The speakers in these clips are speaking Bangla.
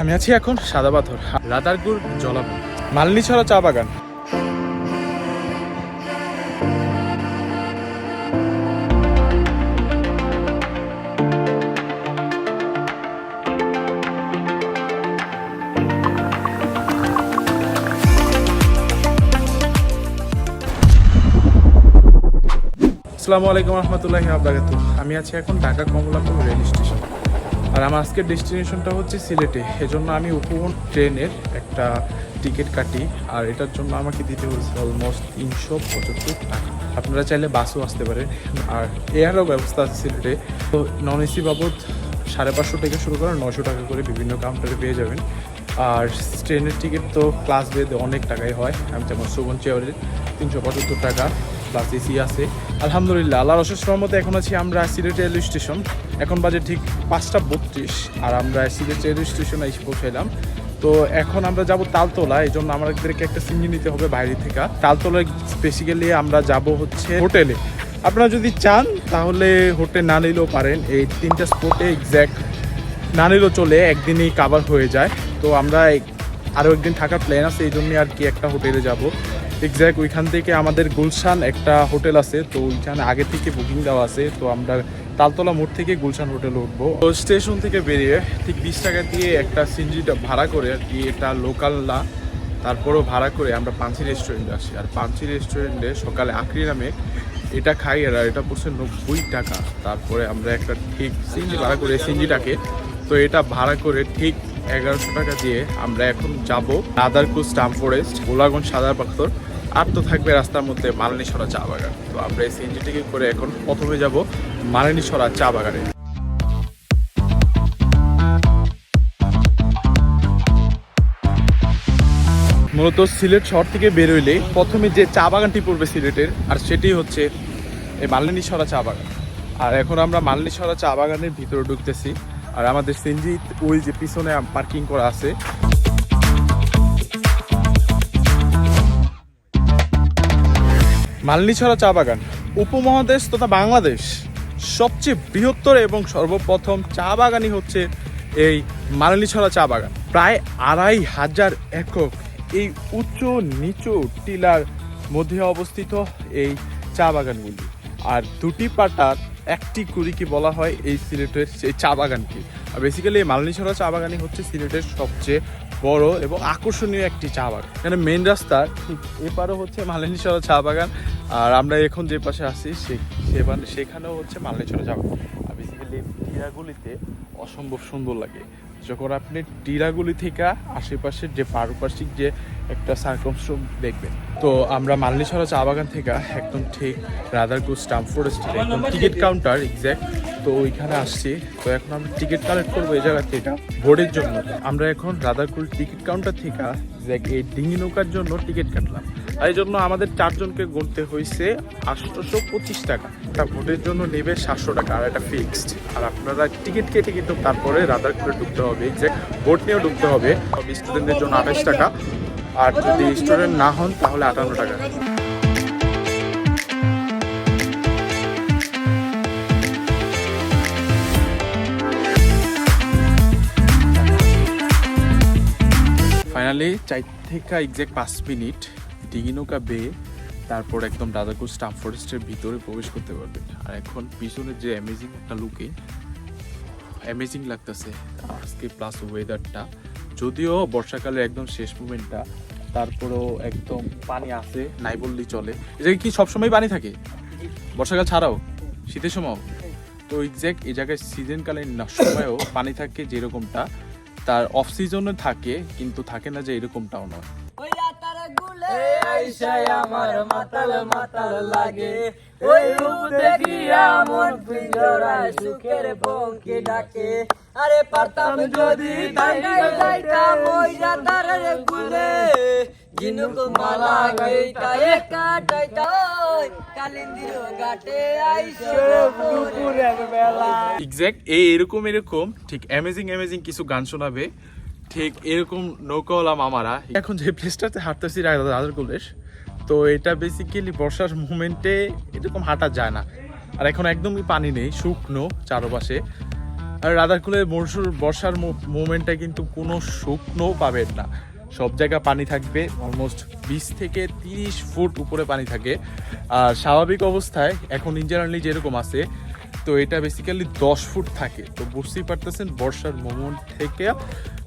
আমি আছি এখন সাদা পাথর রাদারগুড় জলাভূমি মালনিছড়া চা বাগান। আসসালামু আলাইকুম রহমতুল্লাহি আবরাকাতু আমি আছি এখন ঢাকা কমলাপুর রেল স্টেশন। আর আমার আজকের ডেস্টিনেশনটা হচ্ছে সিলেটে। এজন্য আমি উপবন ট্রেনের একটা টিকিট কাটি আর এটার জন্য আমাকে দিতে হয়েছে অলমোস্ট তিনশো পঁচাত্তর টাকা। আপনারা চাইলে বাসও আসতে পারেন। আর এয়ারও ব্যবস্থা আছে সিলেটে। তো নন এসি বাবদ সাড়ে পাঁচশো থেকে শুরু করে নশো টাকা করে বিভিন্ন কাউন্টারে পেয়ে যাবেন। আর ট্রেনের টিকিট তো ক্লাস বেদে অনেক টাকাই হয়। আমি যেমন সুবন চেয়ারের তিনশো পঁচাত্তর টাকা। প্লাস এসি আছে। আলহামদুলিল্লাহ, আল্লাহর অশেষ রহমতে এখন আছি আমরা সিলেট রেলওয়ে স্টেশন। এখন বাজে ঠিক পাঁচটা বত্রিশ আর আমরা সিলেট রেলওয়ে স্টেশনে এসে পৌঁছাইলাম। তো এখন আমরা যাব তালতলা এই জন্য আমাদেরকে একটা সিঞ্জি নিতে হবে বাইরে থেকে। তালতলায় বেসিক্যালি আমরা যাব হচ্ছে হোটেলে। আপনারা যদি চান, তাহলে হোটেল না নিলেও পারেন। এই তিনটা স্পটে এক্স্যাক্ট না নিলেও চলে, একদিনেই কাভার হয়ে যায়। তো আমরা আরও একদিন থাকার প্ল্যান আছে, এই জন্যই আর কি একটা হোটেলে যাব। এক্স্যাক্ট ওইখান থেকে আমাদের গুলশান একটা হোটেল আছে, তো ওইখানে আগে থেকে বুকিং দেওয়া আছে, তো আমরা তালতলা মোড় থেকে গুলশান হোটেলে উঠবো। তো স্টেশন থেকে বেরিয়ে ঠিক বিশ টাকা দিয়ে একটা সিনজিটা ভাড়া করে আর কি, এটা লোকাল না, তারপরেও ভাড়া করে আমরা পাঞ্চি রেস্টুরেন্টে আসি। আর পাঞ্চি রেস্টুরেন্টে সকালে আখরি নামে এটা খাই আর এটা পড়ছে নব্বই টাকা। তারপরে আমরা একটা ঠিক সিনজি ভাড়া করে সিনজিটাকে তো এটা ভাড়া করে ঠিক এগারোশো টাকা দিয়ে আমরা এখন যাব আদারকুল স্টাম ফরেস্ট গোলাগঞ্জ সাদার পাথর, আর তো থাকবে রাস্তার মধ্যে মালানিসরা চা বাগান। তো আমরা এই সিনজিটিকে করে এখন প্রথমে যাব মালানিসরা চা বাগানে। মূলত সিলেট শহর থেকে বেরোইলে প্রথমে যে চা বাগানটি পড়বে সিলেটের, আর সেটি হচ্ছে এই মালিনীছড়া চা বাগান। আর এখন আমরা মালিনীছড়া চা বাগানের ভিতরে ঢুকতেছি। আর আমাদের সিনজি ওই যে পিছনে পার্কিং করা আছে। মালিনীছড়া চা বাগান, উপমহাদেশ তথা বাংলাদেশ। সবচেয়ে বৃহত্তর এবং সর্বপ্রথম চা বাগানই হচ্ছে এই মালিনীছড়া চা বাগান। প্রায় আড়াই হাজার একক এই উচ্চ নিচু টিলার মধ্যে অবস্থিত এই চা বাগানগুলি। আর দুটি পাটার একটি কুড়িকে বলা হয় এই সিলেটের এই চা বাগানকে আর বেসিক্যালি এই মালনীছড়া চা বাগানই হচ্ছে সিলেটের সবচেয়ে বড় এবং আকর্ষণীয় একটি চা বাগান। এখানে মেন রাস্তা, ঠিক এপারও হচ্ছে মালনীছড়া চা বাগান। আর আমরা এখন যে পাশে আসি সেখানেও হচ্ছে মালনীছড়া চা বাগান। আর বেসিক্যালি টিরাগুলিতে অসম্ভব সুন্দর লাগে। যখন আপনি টিরাগুলি থেকে আশেপাশের যে পারিপার্শ্বিক যে একটা সার্কমস্ট্রম দেখবেন তো আমরা মালনীছড়া চা বাগান থেকে একদম ঠিক রাধারকুল স্টাম্প ফরেস্টের একদম টিকিট কাউন্টার এক্স্যাক্ট তো ওইখানে আসছি। তো এখন আমরা টিকিট কালেক্ট করব এই জায়গা থেকে ভোটের জন্য। আমরা এখন রাধারকুল টিকিট কাউন্টার থেকে এই ডিঙি নৌকার জন্য টিকিট কাটলাম। এই জন্য আমাদের চারজনকে গুনতে হয়েছে আটশোশো পঁচিশ টাকা। একটা ভোটের জন্য নেবে সাতশো টাকা, আর একটা ফিক্সড আর আপনারা টিকিট কেটে কিন্তু তারপরে রাদার করে ঢুকতে হবে। যে ভোট নিয়েও ঢুকতে হবে। স্টুডেন্টদের জন্য আঠাশ টাকা। আর যদি স্টুডেন্ট না হন, তাহলে আটান্ন টাকা। ফাইনালি চার থেকে এক্সাক্ট পাঁচ মিনিট। ডিঙি নৌকা বেয়ে তারপর একদম দাদাকুর স্টাফ ফরেস্টের ভিতরে প্রবেশ করতে পারবেন আর এখন পিছনে যে অ্যামেজিং একটা লুকে অ্যামেজিং লাগতেছে, আজকে প্লাস ওয়েদারটা যদিও বর্ষাকালের একদম শেষ মুমেন্টটা তারপরেও একদম পানি আছে, নাই বললেই চলে। এই কি সবসময় পানি থাকে? বর্ষাকাল ছাড়াও? শীতের সময় তো এক্স্যাক্ট এই জায়গায় সিজনকালীন সময়ও পানি থাকে যেরকমটা। তার অফ সিজনে থাকে, কিন্তু থাকে না যে এরকমটাও নয়। আমার মাতাল মাতাল লাগে। ওই রূপ দেখিয়া মন পিঞ্জরায় সুখের ডাকে। আরে পারতাম যদি ওই জিনুক মালা গাইতা কালিন্দির আইসো দুপুরের বেলা। এক্স্যাক্ট এই এরকম এরকম, ঠিক অ্যামেজিং অ্যামেজিং কিছু গান শোনাবে। ঠিক এরকম নৌকাওয়ালা মামারা। এখন যে প্লেসটাতে হাঁটতেছি রাজার কলেজ তো এটা বেসিক্যালি বর্ষার মুমেন্টে এরকম হাঁটা যায় না। আর এখন একদমই পানি নেই, শুকনো চারপাশে। আর রাধারকুলের মরশুর বর্ষার মুভমেন্টটা কিন্তু কোনো শুকনো পাবেন না। সব জায়গা পানি থাকবে অলমোস্ট বিশ থেকে তিরিশ ফুট উপরে পানি থাকে। আর স্বাভাবিক অবস্থায় এখন ইঞ্জিনিয়ারলি যেরকম আছে তো এটা বেসিক্যালি দশ ফুট থাকে। তো বুঝতেই পারতেছেন, বর্ষার মোমেন্ট থেকে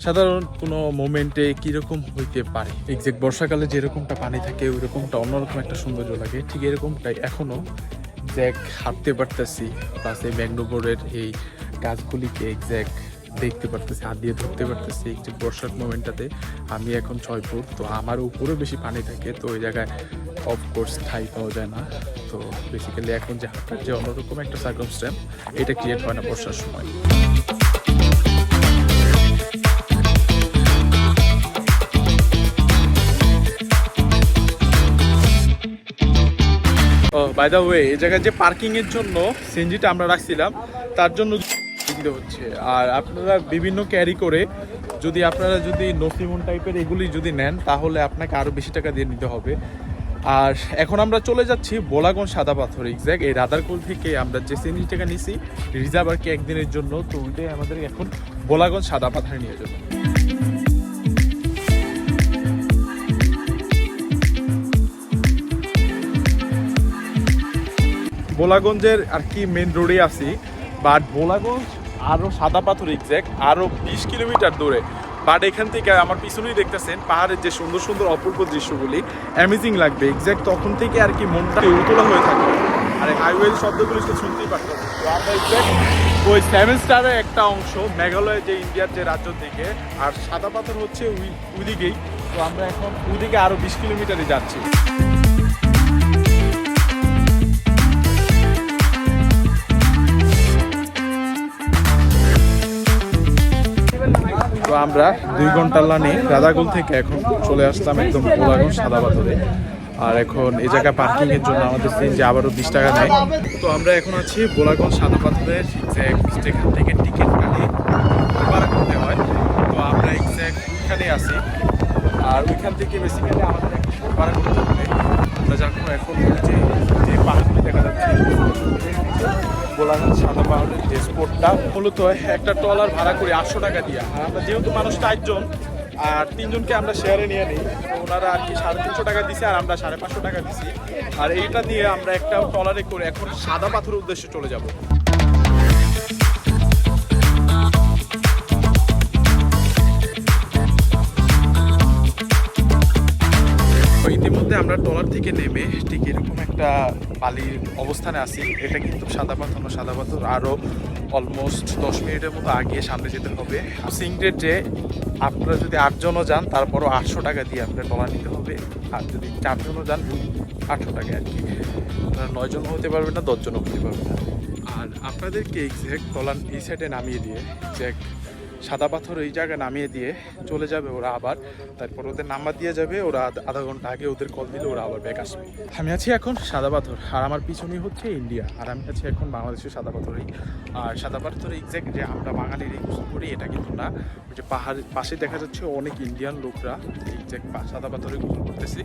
সাধারণ কোনো মোমেন্টে কীরকম হইতে পারে। এক্সাক্ট বর্ষাকালে যেরকমটা পানি থাকে ওই রকমটা অন্যরকম একটা সৌন্দর্য লাগে। ঠিক এরকমটাই এখনও জ্যাক হাঁটতে পারতেছি প্লাস এই ম্যাগনোবোর্ডের এই গাছগুলিকে এক্স্যাক্ট দেখতে পারতেছি, হাত দিয়ে ধরতে পারতেছি একটু বর্ষার মোমেন্টটাতে আমি এখন ছয় ফুট, তো আমার উপরেও বেশি পানি থাকে, তো ওই জায়গায় অফকোর্স ঠাই পাওয়া যায় না। তো বেসিক্যালি এখন যে হাঁটার যে অন্যরকম একটা সার্কামস্ট্যান্স এটা ক্রিয়েট হয় না বর্ষার সময়। বাই দ্য ওয়ে এই জায়গায় যে পার্কিং এর জন্য সিএনজিটা আমরা রাখছিলাম, তার জন্য দিতে হচ্ছে। আর আপনারা বিভিন্ন ক্যারি করে যদি আপনারা যদি নসিমন টাইপের এগুলি যদি নেন, তাহলে আপনাকে আরও বেশি টাকা দিয়ে নিতে হবে। আর এখন আমরা চলে যাচ্ছি বোলাগঞ্জ সাদা পাথর এক্স্যাক্ট এই রাদারকুল থেকে আমরা যে সিএনজি টাকা নিছি, রিজার্ভ আর কি একদিনের জন্য, তো ওইটাই আমাদের এখন বোলাগঞ্জ সাদা পাথরে নিয়ে যাব। বোলাগঞ্জের আর কি মেন রোডে আছি বাট বোলাগঞ্জ আরও সাদা পাথর এক্স্যাক্ট আরও বিশ কিলোমিটার দূরে। বাট এখান থেকে আমার পিছনেই দেখতেছেন পাহাড়ের যে সুন্দর সুন্দর অপূর্ব দৃশ্যগুলি অ্যামেজিং লাগবে। এক্স্যাক্ট তখন থেকে আর কি মনটা উতলা হয়ে থাকে। আর হাইওয়ের শব্দগুলি তো শুনতেই পারতাম। তো আমরা এক্স্যাক্ট ওই সেভেন স্টারের একটা অংশ, মেঘালয় যে ইন্ডিয়ার যে রাজ্য দিকে, আর সাদা পাথর হচ্ছে ওই ওইদিকেই তো আমরা এখন ওইদিকে আরও বিশ কিলোমিটারে যাচ্ছি। তো আমরা দুই ঘণ্টার লানে রাধাগুল থেকে এখন চলে আসলাম একদম গোলাগঞ্জ সাদা পাথরে। আর এখন এই জায়গায় পার্কিং এর জন্য আমাদের যে আবারও বিশ টাকা নেয়। তো আমরা এখন আছি গোলাগঞ্জ সাদা পাথরের এখান থেকে টিকিট কাটি ভাড়া করতে হয়। তো আমরা এক্সাক্ট ওইখানে আছি। আর ওইখান থেকে বেসিক্যালি আমাদের একটা ভাড়া করতে হবে। আমরা যখন এখন যে যে পাহাড়গুলি দেখা যাচ্ছে। গোলাঘাট সাদা পাহাড়ের যে মূলত একটা ট্রলার ভাড়া করি আটশো টাকা দিয়ে। আর আমরা যেহেতু মানুষ চারজন আর তিনজনকে আমরা শেয়ারে নিয়ে নিই ওনারা আর কি সাড়ে তিনশো টাকা দিছে আর আমরা সাড়ে পাঁচশো টাকা দিছি। আর এইটা দিয়ে আমরা একটা ট্রলারে করে এখন সাদা পাথরের উদ্দেশ্যে চলে যাব। আমরা ট্রলার থেকে নেমে ঠিক এরকম একটা বালির অবস্থানে আছি। এটা কিন্তু সাদা পাথর না, সাদা পাথর আরও অলমোস্ট দশ মিনিটের মতো আগে সামনে যেতে হবে। সিংড়ের যে আপনারা যদি আটজনও যান, তারপরও আটশো টাকা দিয়ে আপনার ট্রলার নিতে হবে। আর যদি চারজনও যান আটশো টাকা আর কি। আপনারা নয়জনও হতে পারবেন না, দশজনও হতে পারবেন না। আর আপনাদেরকে এক্স্যাক্ট ট্রলার এই সাইডে নামিয়ে দিয়ে এক্স্যাক্ট সাদা পাথর এই জায়গায় নামিয়ে দিয়ে চলে যাবে ওরা আবার। তারপর ওদের নাম্বার দিয়ে যাবে, ওরা আধা ঘণ্টা আগে ওদের কল দিলে ওরা আবার ব্যাক আসবে। আমি আছি এখন সাদা পাথর, আর আমার পিছনে হচ্ছে ইন্ডিয়া আর আমি আছি এখন বাংলাদেশের সাদা পাথরেই। আর সাদা পাথর এক্স্যাক্ট যে আমরা বাঙালির গোসল করি, এটা কিন্তু না। ওই যে পাহাড়ের পাশে দেখা যাচ্ছে অনেক ইন্ডিয়ান লোকরা এক্স্যাক্ট সাদা পাথরে গোসল করতেছি।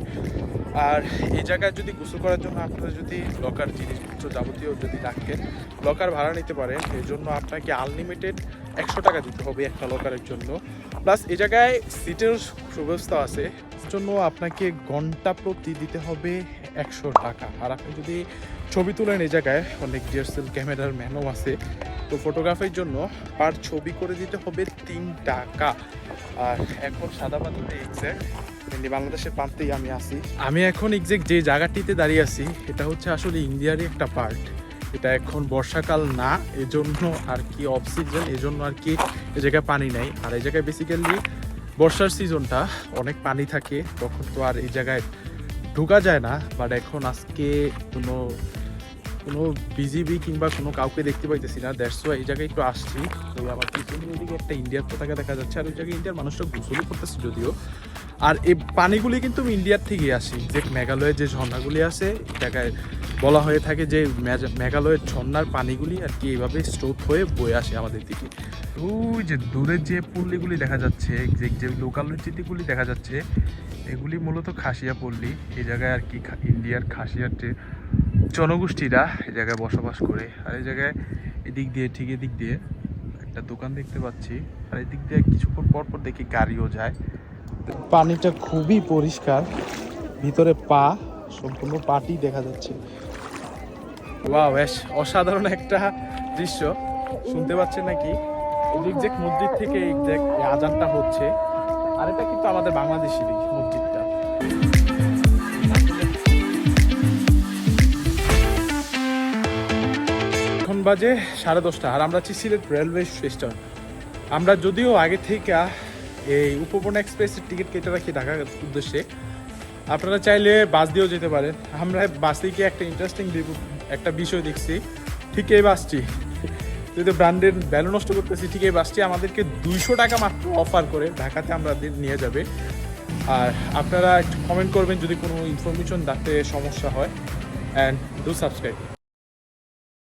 আর এই জায়গায় যদি গোসল করার জন্য আপনারা যদি লকার জিনিসপত্র যাবতীয় যদি রাখেন লকার ভাড়া নিতে পারেন। এর জন্য আপনাকে আনলিমিটেড একশো টাকা দিতে হবে একটা লকারের জন্য। প্লাস এ জায়গায় সিটের সুব্যবস্থা আছে। জন্য আপনাকে ঘণ্টা প্রতি দিতে হবে একশো টাকা। আর আপনি যদি ছবি তোলেন এই জায়গায় অনেক ডিএসএল ক্যামেরার ম্যানও আছে। তো ফটোগ্রাফির জন্য পার ছবি করে দিতে হবে তিন টাকা। আর এখন সাদা পাথরে এক্স্যাক্ট এমনি বাংলাদেশের প্রান্তেই আমি আছি। আমি এখন এক্সাক্ট যে জায়গাটিতে দাঁড়িয়ে আছি এটা হচ্ছে আসলে ইন্ডিয়ারই একটা পার্ট এটা এখন বর্ষাকাল না, এজন্য আর কি অফ সিজন এজন্য আর কি এই জায়গায় পানি নাই। আর এই জায়গায় বেসিক্যালি বর্ষার সিজনটা অনেক পানি থাকে, তখন তো আর এই জায়গায় ঢোকা যায় না। বাট এখন আজকে কোনো কোনো বিজিবি কিংবা কোনো কাউকে দেখতে পাইতেছি না। ওয়াই এই জায়গায় একটু আসছি। তো আমার পিছনের ওইদিকে একটা ইন্ডিয়ার পতাকা দেখা যাচ্ছে, আর ওই জায়গায় ইন্ডিয়ার মানুষরা গোসলও করতেছে যদিও। আর এই পানিগুলি কিন্তু ইন্ডিয়ার থেকেই আসি। যে মেঘালয়ের যে ঝর্ণাগুলি আছে জায়গায় বলা হয়ে থাকে যে মেঘালয়ের ঝর্ণার পানিগুলি আর কি এইভাবে স্রোত হয়ে বয়ে আসে আমাদের দিকে। ওই যে দূরের যে পল্লীগুলি দেখা যাচ্ছে, যে যে লোকাল চিতিগুলি দেখা যাচ্ছে, এগুলি মূলত খাসিয়া পল্লী। এই জায়গায় আর কি ইন্ডিয়ার খাসিয়ার যে জনগোষ্ঠীরা এই জায়গায় বসবাস করে। আর এই জায়গায় এদিক দিয়ে, ঠিক এদিক দিয়ে একটা দোকান দেখতে পাচ্ছি। আর এদিক দিয়ে কিছুক্ষণ পর পর দেখি গাড়িও যায়। পানিটা খুবই পরিষ্কার। ভিতরে পা, সম্পূর্ণ পাটি দেখা যাচ্ছে। অসাধারণ একটা দৃশ্য। শুনতে পাচ্ছেন নাকি? মসজিদ থেকে আজানটা হচ্ছে। আর এটা কিন্তু আমাদের বাংলাদেশেরই মসজিদটা। এখন বাজে সাড়ে দশটা, আর আমরা আছি সিলেট রেলওয়ে স্টেশন। আমরা যদিও আগে থেকে এই উপবন এক্সপ্রেসের টিকিট কেটে রাখি ঢাকার উদ্দেশ্যে। আপনারা চাইলে বাস দিয়েও যেতে পারেন। আমরা বাস থেকে একটা ইন্টারেস্টিং একটা বিষয় দেখছি। ঠিক এই বাসটি। যদি ব্র্যান্ডের ভ্যালু নষ্ট করতেছি, ঠিক এই বাসটি আমাদেরকে দুইশো টাকা মাত্র অফার করে ঢাকাতে আমরা নিয়ে যাবে। আর আপনারা একটু কমেন্ট করবেন যদি কোনো ইনফরমেশন দাঁতে সমস্যা হয়। And do subscribe